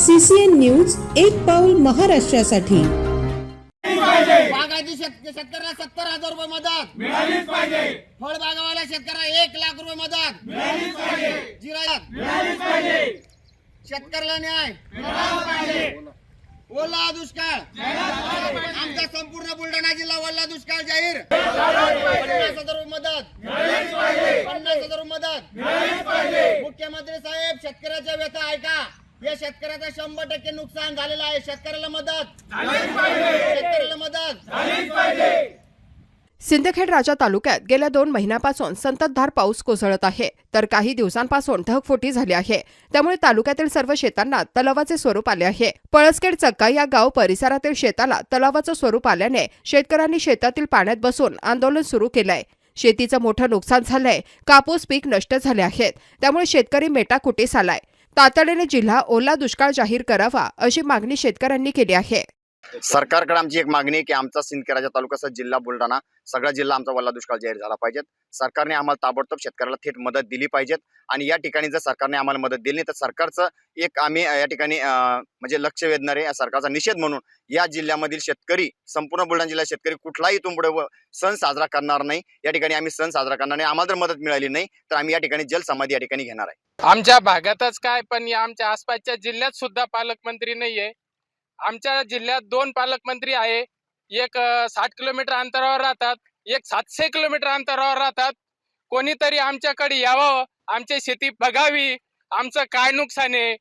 CCN news एक पाऊल महाराष्ट्रासाठी. बागायती शेत शेतकऱ्याला सत्तर हजार रुपये मदत. मिळालीच पाहिजे. फळबागावाल्या शेतकऱ्याला एक लाख रुपये मदत. मिळालीच पाहिजे. जिरायत. मिळालीच पाहिजे. शेतकऱ्याला न्याय. ओला दुष्काळ. आमचा संपूर्ण बुलढाणा जिल्हा ओला दुष्काळ जाहीर. पन्नास हजार रुपये मदत. पन्नास हजार रुपये मदत. मुख्यमंत्री साहेब शेतकऱ्याच्या व्यथा ऐका. या शेतकऱ्याचं शंभर टक्के नुकसान झालेलं आहे. शेतकऱ्याला मदत. शेतकऱ्याला मदत. सिंदखेड राजा तालुक्यात गेल्या दोन महिन्यापासून संततधार पाऊस कोसळत आहे. तर काही दिवसांपासून ढगफुटी झाली आहे. त्यामुळे तालुक्यातील सर्व शेतांना तलावाचे स्वरूप आले आहे. पळसखेड चक्का या गाव परिसरातील शेताला तलावाचं स्वरूप आल्याने शेतकऱ्यांनी शेतातील पाण्यात बसून आंदोलन सुरू केलंय. शेतीचं मोठं नुकसान झालंय. कापूस पीक नष्ट झाले आहेत. त्यामुळे शेतकरी मेटाकुटीस आलाय. तातडीने जिल्हा ओला दुष्काळ जाहीर करावा अशी मागणी शेतकऱ्यांनी केली आहे. सरकारकडे आमची एक मागणी आहे की आमचा सिंदखेडराजा तालुक्याचा जिल्हा बुलढाणा सगळा जिल्हा आमचा वल्ला दुष्काळ जाहीर झाला पाहिजेत. सरकारने आम्हाला ताबडतोब शेतकऱ्याला थेट मदत दिली पाहिजेत आणि या ठिकाणी जर सरकारने आम्हाला मदत दिली नाही तर सरकारचं एक आम्ही या ठिकाणी म्हणजे लक्ष वेधणारे आहे सरकारचा निषेध म्हणून या जिल्ह्यामधील शेतकरी संपूर्ण बुलढाणा जिल्ह्यात शेतकरी कुठलाही इथून पुढे व- सण साजरा करणार नाही. या ठिकाणी आम्ही सण साजरा करणार नाही. आम्हाला जर मदत मिळाली नाही तर आम्ही या ठिकाणी जलसमाधी या ठिकाणी घेणार आहे. आमच्या भागातच काय पण या आमच्या आसपासच्या जिल्ह्यात सुद्धा पालकमंत्री नाहीये. आमच्या जिल्ह्यात दोन पालकमंत्री आहे. एक साठ किलोमीटर अंतरावर राहतात. एक सातशे किलोमीटर अंतरावर राहतात. कोणीतरी आमच्याकडे यावं. आमची शेती बघावी. आमचं काय नुकसान आहे?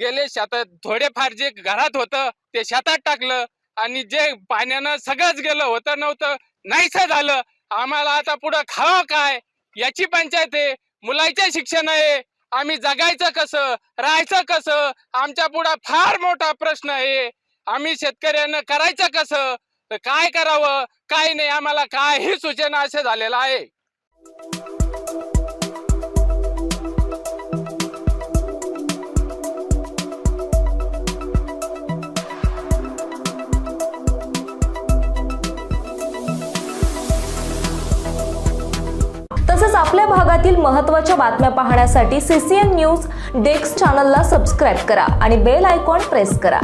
गेले शेतात थोडेफार जे घरात होतं ते शेतात टाकलं. आणि जे पाण्यानं सगळंच गेलं होतं नव्हतं नाहीच झालं. आम्हाला आता पुढं खावं काय? याची पंचायत आहे. मुलाचं शिक्षण आहे. आम्ही जगायचं कसं? राहायचं कसं? आमच्या पुढं फार मोठा प्रश्न आहे. आम्ही शेतकऱ्यांना करायचं कसं? तर काय करावं? काय नाही आम्हाला काही सूचना असं झालेलं आहे. तसंच आपल्या भागातील महत्त्वाच्या बातम्या पाहण्यासाठी सीसीएन न्यूज डेस्क चॅनलला सबस्क्राईब करा आणि बेल आयकॉन प्रेस करा.